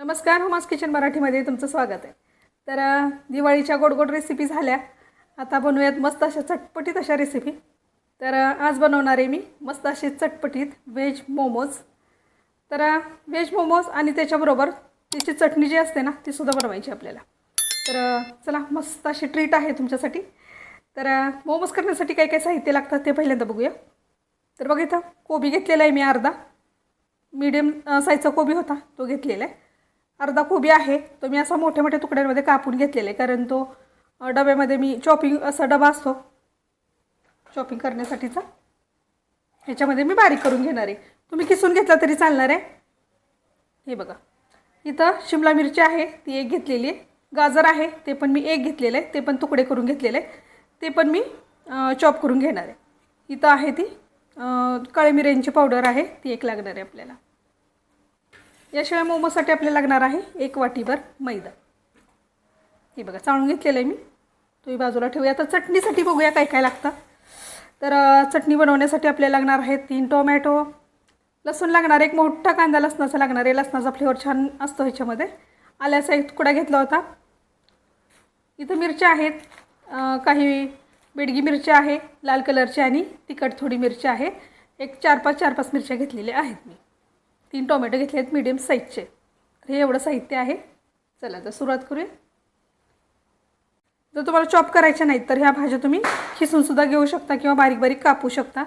नमस्कार hummus kitchen मराठीमध्ये तुमचं स्वागत आहे. तर दिवाळीच्या गोड गोड रेसिपी झाल्या. आता बनवूयात मस्त अशा चटपटीत अशा रेसिपी तर आज बनवणार आहे मी मस्त असे चटपटीत व्हेज मोमोज तर व्हेज मोमोज आणि त्याच्याबरोबर त्याची चटणी जी असते ना ती सुद्धा बनवायची आपल्याला. तर चला मस्त अशी ट्रीट आहे तुमच्यासाठी. तर मोमोज करण्यासाठी काय काय साहित्य लागतात ते पहिल्यांदा बघूया. तर बघा इथं कोबी घेतलेला आहे मी अर्धा. मीडियम साईजचा कोबी होता तो घेतलेला आहे. अर्धा कोबी आहे. तो मी असा मोठ्या मोठ्या तुकड्यांमध्ये कापून घेतलेला आहे कारण तो डब्यामध्ये मी चॉपिंग असा डबा असतो चॉपिंग करण्यासाठीचा. ह्याच्यामध्ये मी बारीक करून घेणार आहे. तुम्ही किसून घेतला तरी चालणार आहे. हे बघा. इथं शिमला मिरची आहे ती एक घेतलेली आहे. गाजर आहे ते पण मी एक घेतलेलं आहे. ते पण तुकडे करून घेतलेले आहे. ते पण मी चॉप करून घेणार आहे. इथं आहे ती काळी मिऱ्यांची पावडर आहे ती एक लागणार आहे आपल्याला. याशिवाय मोमोसाठी आपल्याला लागणार आहे एक वाटीभर मैदा. हे बघा चाळून घेतलेलं आहे मी. तुम्ही बाजूला ठेवूया. तर चटणीसाठी बघूया काय काय लागतं. तर चटणी बनवण्यासाठी आपल्याला लागणार आहे तीन टोमॅटो. लसूण लागणार एक मोठा कांदा लसणाचा लागणार आहे. लसणाचा फ्लेवर छान असतो ह्याच्यामध्ये. आल्याचा एक तुकडा घेतला होता? इथं मिरच्या आहेत. काही बेडगी मिरच्या आहे लाल कलरची आणि तिखट थोडी मिरची आहे. एक चार पाच चार पाच मिरच्या घेतलेल्या आहेत मी. तीन टोमॅटो घेतले आहेत मीडियम साईजचे हे एवढं साहित्य आहे. चला तर सुरुवात करूया. जर तुम्हाला चॉप करायच्या नाहीत तर ह्या भाज्या तुम्ही खिसूनसुद्धा घेऊ शकता किंवा बारीक बारीक कापू शकता.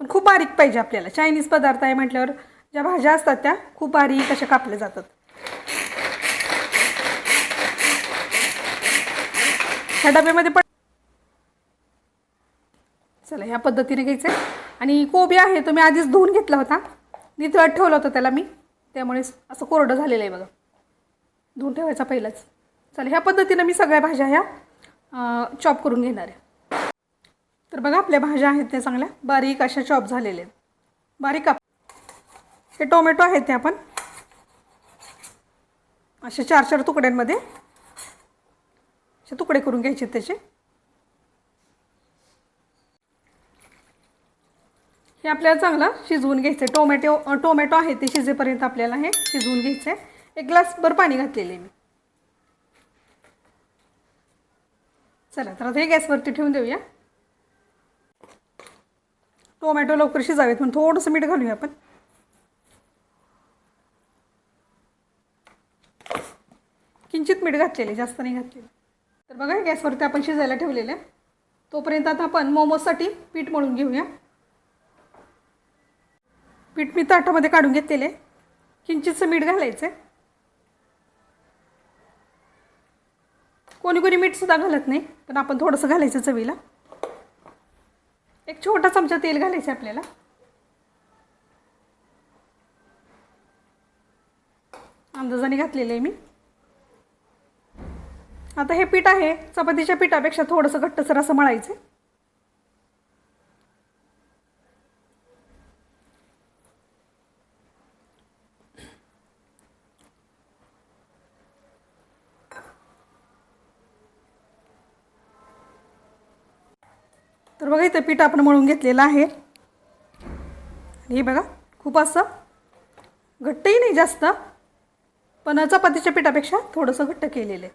पण खूप बारीक पाहिजे आपल्याला. चायनीज पदार्थ आहे म्हटल्यावर ज्या भाज्या असतात त्या खूप बारीक अशा कापल्या जातात. ह्या डब्यामध्ये पण चला ह्या पद्धतीने घ्यायचं आहे आणि कोबी आहे तो मी आधीच धुवून घेतला होता. नितळत ठेवलं होतं त्याला मी. त्यामुळे असं कोरडं झालेलं आहे बघा. धुवून ठेवायचा पहिलाच. चालेल ह्या पद्धतीनं मी सगळ्या भाज्या ह्या चॉप करून घेणार आहे. तर बघा आपल्या भाज्या आहेत त्या चांगल्या. बारीक अशा चॉप झालेल्या आहेत. बारीक काप हे टोमॅटो आहेत ते आपण. असे चार चार तुकड्यांमध्ये असे तुकडे करून घ्यायचे त्याचे. हे आपल्याला चांगलं शिजवून घ्यायचं आहे टोमॅटो टोमॅटो आहे ते शिजेपर्यंत आपल्याला हे शिजवून घ्यायचं आहे एक ग्लासभर पाणी घातलेलं आहे मी. चला तर आता हे गॅसवरती ठेवून देऊया. टोमॅटो लवकर शिजावेत म्हणून थोडंसं मीठ घालूया आपण. किंचित मीठ घातलेले जास्त नाही घातलेलं. तर बघा गॅसवरती आपण शिजायला ठेवलेलं आहे. तोपर्यंत आता आपण मोमोजसाठी पीठ मळून घेऊया. पीठ मी ताटामध्ये काढून घेतलेले. किंचितचं मीठ घालायचं आहे कोणी कोणी मीठसुद्धा घालत नाही पण आपण थोडंसं घालायचं चवीला. एक छोटा चमचा तेल घालायचं आहे आपल्याला. अंदाजाने घातलेलं आहे मी. आता हे पीठ आहे चपातीच्या पिठापेक्षा थोडंसं घट्टसर असं मळायचं बघा इथं पीठ आपण मळून घेतलेलं आहे. आणि हे बघा खूप असं घट्टही नाही जास्त पण चपातीच्या पिठापेक्षा थोडंसं घट्ट केलेलं आहे.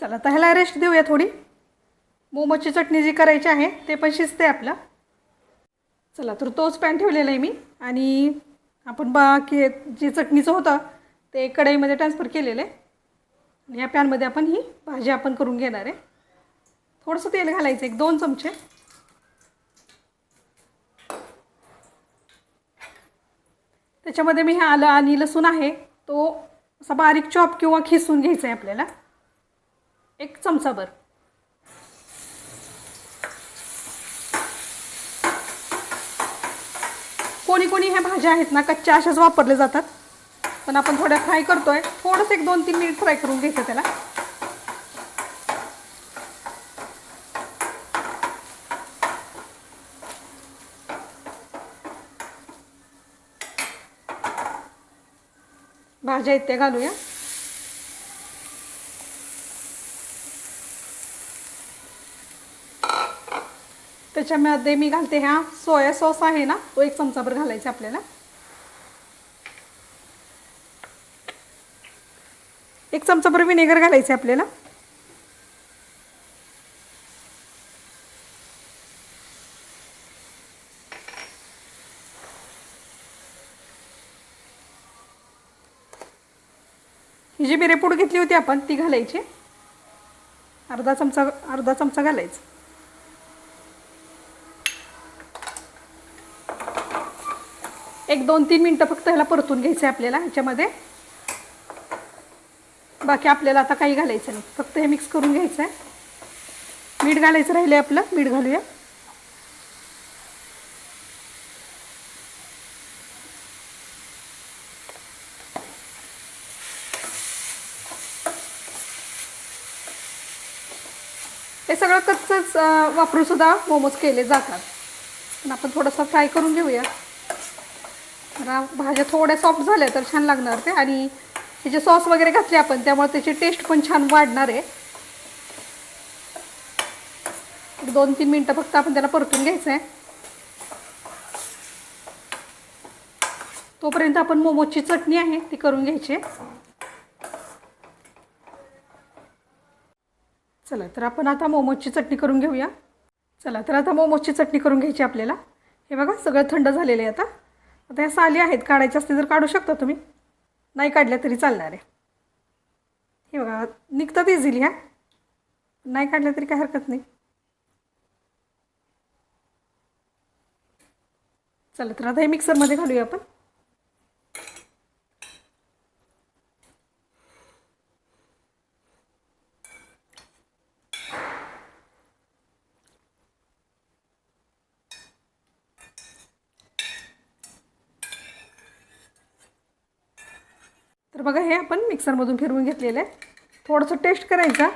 चला तर ह्याला रेस्ट देऊया थोडी. मोमोची चटणी जी करायची आहे ते पण शिजते आपलं. चला तर तोच पॅन ठेवलेला आहे मी. आणि आपण बाकी जे चटणीचं होतं ते कढईमध्ये ट्रान्सफर केलेलं आहे. आणि या पॅनमध्ये आपण ही भाजी आपण करून घेणार आहे. थोडंसं तेल घालायचं एक दोन चमचे. त्याच्यामध्ये मी हे आलं आणि लसूण आहे तो असा बारीक चॉप किंवा खिसून घ्यायचा आहे आपल्याला. एक चमचाभर. कोणी कोणी ह्या भाज्या आहेत ना कच्च्या अशाच वापरल्या जातात. पण आपण थोड्या फ्राय करतोय थोडंसं एक दोन तीन मिनिट फ्राय करून घ्यायचं त्याला. भाज्या इथे घालूया. त्याच्यामध्ये मी घालते ह्या सोया सॉस आहे ना तो एक चमचाभर घालायचा आपल्याला. एक चमचाभर व्हिनेगर घालायचं आपल्याला. ही जी मिरेपूड घेतली होती आपण ती घालायची. अर्धा चमचा अर्धा चमचा घालायचा. एक दोन तीन मिनटं फक्त ह्याला परतून घ्यायचं आहे आपल्याला ह्याच्यामध्ये. बाकी आपल्याला आता काही घालायचं नाही. फक्त हे मिक्स करून घ्यायचं आहे मीठ घालायचं राहिले आपलं. मीठ घालूया. हे सगळं कच्चंच वापरूनसुद्धा वापरून सुद्धा मोमोज केले जातात. पण आपण थोडंसं फ्राय करून घेऊया. भाज्या थोड्या सॉफ्ट झाल्या तर छान लागणार ते. आणि त्याचे सॉस वगैरे घातले आपण त्यामुळे त्याची टेस्ट पण छान वाढणार आहे. दोन तीन मिनटं फक्त आपण त्याला परतून घ्यायचं आहे तोपर्यंत आपण मोमोजची चटणी आहे ती करून घ्यायची. चला तर आपण आता मोमोजची चटणी करून घेऊया. चला तर आता मोमोजची चटणी करून घ्यायची आपल्याला. हे बघा सगळं थंड झालेलं आहे आता. आता ह्या साली आहेत काढायच्या असतील तर काढू शकता तुम्ही. नाही काढल्या तरी चालणार आहे. हे बघा निघतात इझिली ह्या नाही काढल्या तरी काय हरकत नाही. चला तर आता हे मिक्सरमध्ये घालूया आपण तर बघा हे आपण मिक्सरमधून फिरवून घेतलेलं आहे. थोडंसं टेस्ट करायचा.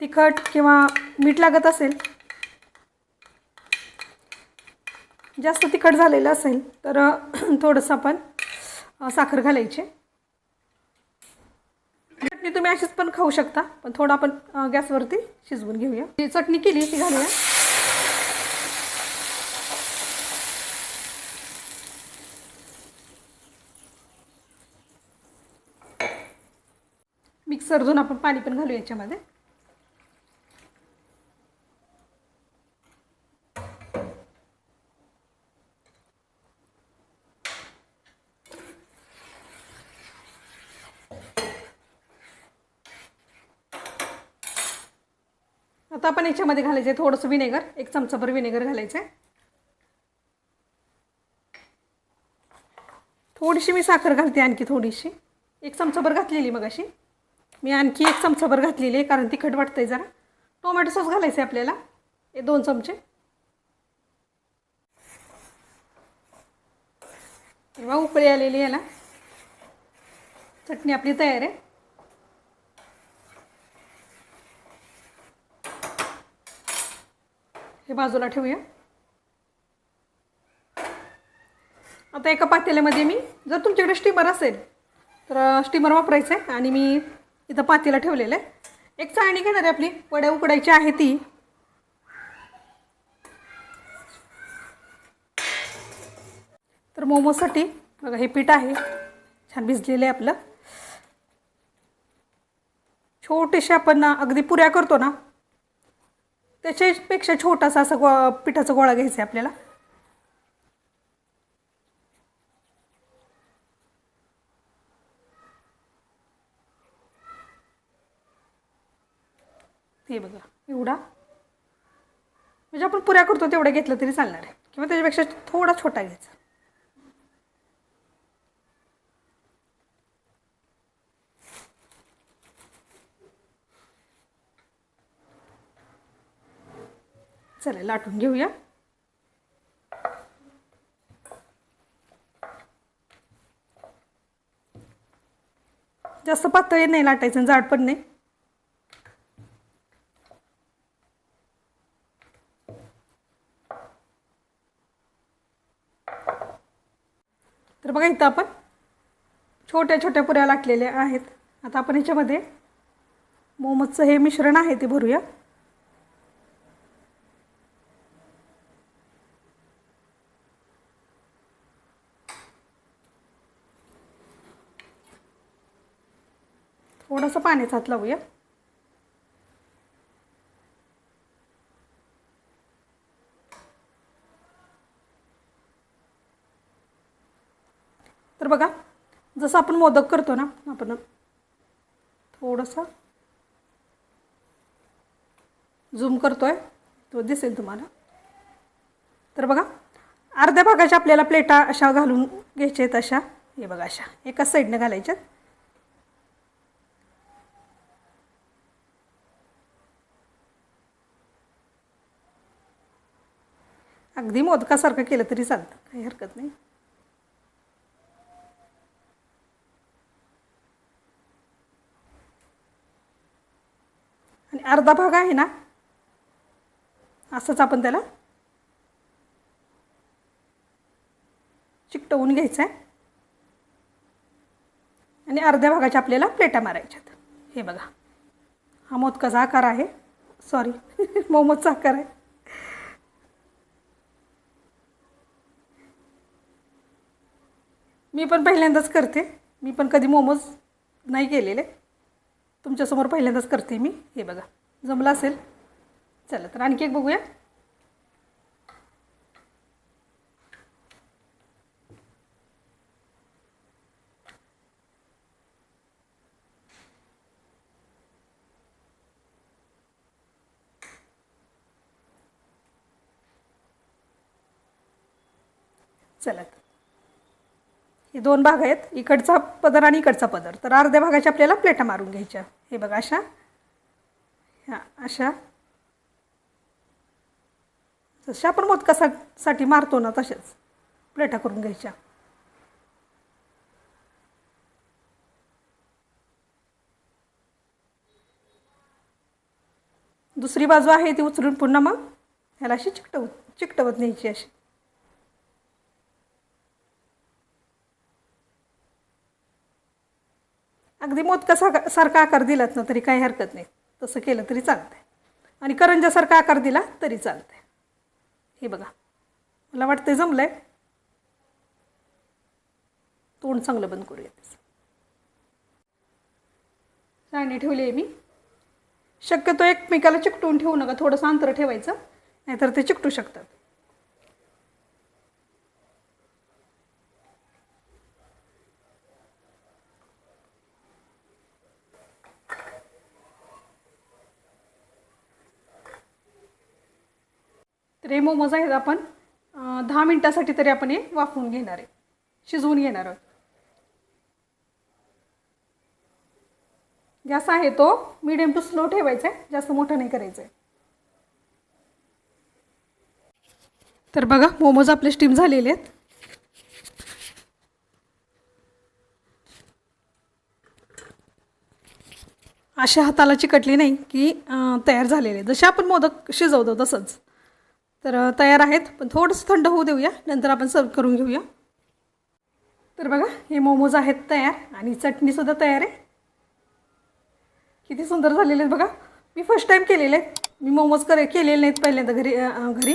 तिखट किंवा मीठ लागत असेल. जास्त तिखट झालेलं असेल तर थोडंसं आपण साखर घालायची. चटणी तुम्ही अशीच पण खाऊ शकता पण थोडं आपण गॅसवरती शिजवून घेऊया. जी चटणी केली ती घालूया. मिक्सर धुवून आपण पाणी पण घालू याच्यामध्ये. आता आपण याच्यामध्ये घालायचं आहे थोडंसं विनेगर एक चमचाभर विनेगर घालायचं आहे थोडीशी मी साखर घालते आणखी थोडीशी. एक चमचाभर घातलेली मग अशी मी आणखी एक चमचाभर घातलेली आहे कारण तिखट वाटतं आहे जरा. टोमॅटो सॉस घालायचं आहे आपल्याला. हे दोन चमचे. तेव्हा उकळी आलेली याला चटणी आपली तयार आहे. हे बाजूला ठेवूया. आता एका पातेल्यामध्ये मी जर तुमच्याकडे स्टीमर असेल तर स्टीमर वापरायचं आहे आणि मी इथं पातीला ठेवलेलं आहे. एक चाळणी घेणार आहे आपली. वड्या उकडायची आहे ती. तर मोमोसाठी बघा हे पीठ आहे. छान भिजलेलं आहे आपलं. छोटेसे आपण अगदी पुऱ्या करतो ना त्याच्यापेक्षा छोटासा असा गो पिठाचा गोळा घ्यायचा आहे आपल्याला. ते बघा एवढा. म्हणजे आपण पुऱ्या करतो तेवढ्या घेतलं तरी चालणार आहे. किंवा त्याच्यापेक्षा थोडा छोटा घ्यायचा. चला लाटून घेऊया. जास्त पातळी नाही लाटायचं जाड पण नाही तर बघा इथं आपण छोट्या छोट्या पुऱ्या लाटलेल्या आहेत. आता आपण ह्याच्यामध्ये मोमोजचं हे मिश्रण आहे ते भरूया. थोडंसं पाणी हात लावूया तर बघा जसं आपण मोदक करतो ना आपण थोडंसं झूम करतो आहे तो दिसेल तुम्हाला. तर बघा अर्ध्या भागाच्या आपल्याला प्लेटा अशा घालून घ्यायच्या आहेत अशा. हे बघा अशा. एकाच साईडनं घालायच्यात. अगदी मोदकासारखं केलं तरी चालतं काही हरकत नाही. अर्धा भाग आहे ना? असंच आपण त्याला चिकटवून घ्यायचं आहे आणि अर्ध्या भागाच्या आपल्याला प्लेटा मारायच्यात. हे बघा. हा मोदकाचा आकार आहे. सॉरी मोमोजचा आकार आहे. मी पण पहिल्यांदाच करते. मी पण कधी मोमोज नाही केलेले. तुमच्यासमोर पहिल्यांदाच करते मी. हे बघा. जमलं असेल. चला तर आणखी एक बघूया. चला हे दोन भाग आहेत इकडचा पदर आणि इकडचा पदर. तर अर्ध्या भागाच्या आपल्याला प्लेटा मारून घ्यायच्या. हे बघा अशा. ह्या अशा. जशा आपण मोदकासाठी मारतो ना तशाच प्लेटा करून घ्यायच्या. दुसरी बाजू आहे ती उचलून पुन्हा मग ह्याला अशी चिकटवत चिकटवत न्यायची अशी. अगदी मोदका सारखा आकार दिलात ना तरी काही हरकत नाही. तसं केलं तरी चालतंय. आणि करंजासारखा आकार दिला तरी चालतंय. हे बघा. मला वाटतं जमलं आहे तोंड चांगलं बंद करूया त्याचं. चाळणी ठेवली आहे मी. शक्यतो एकमेकाला चिकटून ठेवू नका. थोडंसं अंतर ठेवायचं. नाहीतर ते चिकटू शकतात. तर हे मोमोज आहेत आपण. दहा मिनटासाठी तरी आपण हे वाफवून घेणार आहे. शिजवून घेणार आहोत. गॅस आहे तो. मिडियम टू स्लो ठेवायचा आहे. जास्त मोठं नाही करायचं आहे. तर बघा मोमोज आपले स्टीम झालेले आहेत. अशा हाताला चिकटली नाही की तयार झालेले जसे आपण मोदक शिजवतो तसंच. तर तयार आहेत. पण थोडंसं थंड होऊ देऊया. नंतर आपण सर्व करून घेऊया. तर बघा हे मोमोज आहेत तयार आणि चटणीसुद्धा तयार आहे. किती सुंदर झालेले आहेत बघा. मी फर्स्ट टाईम केलेले आहेत. मी मोमोज करे केलेले नाहीत पहिल्यांदा घरी घरी.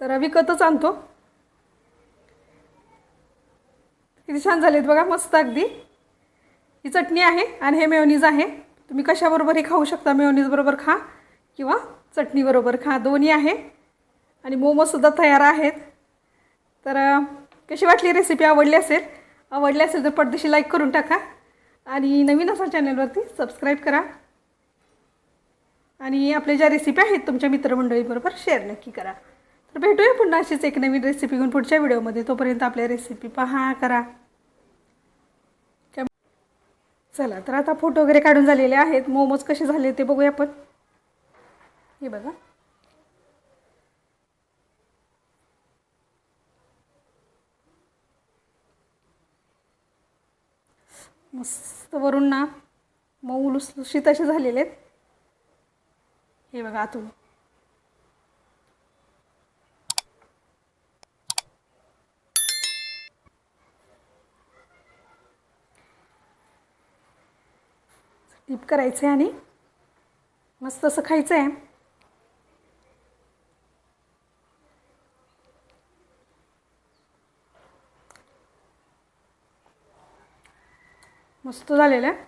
तर विकतच आणतो. किती छान झालेत बघा मस्त अगदी. ही चटणी आहे आणि हे मेयोनीज आहे. तुम्ही कशाबरोबरही खाऊ शकता? मेयोनीजबरोबर खा किंवा चटणीबरोबर खा. दोन्ही आहे. आणि मोमोजसुद्धा तयार आहेत. तर कशी वाटली रेसिपी आवडली असेल? आवडली असेल तर पडदेशी लाईक करून टाका. आणि नवीन असा चॅनलवरती सबस्क्राईब करा. आणि आपल्या ज्या रेसिपी आहेत तुमच्या मित्रमंडळीबरोबर शेअर नक्की करा. तर भेटूया पुन्हा अशीच एक नवीन रेसिपी घेऊन पुढच्या व्हिडिओमध्ये तोपर्यंत आपल्या रेसिपी पहा करा. चला तर आता फोटो वगैरे काढून झालेले आहेत. मोमोज कसे झाले ते बघूया आपण. हे बघा. मस्त वरून ना मऊ लुसलुशीत असे झालेले आहेत. हे बघा आतून. टीप करायचं आहे आणि मस्त असं खायचं आहे मस्त झालेलं आहे.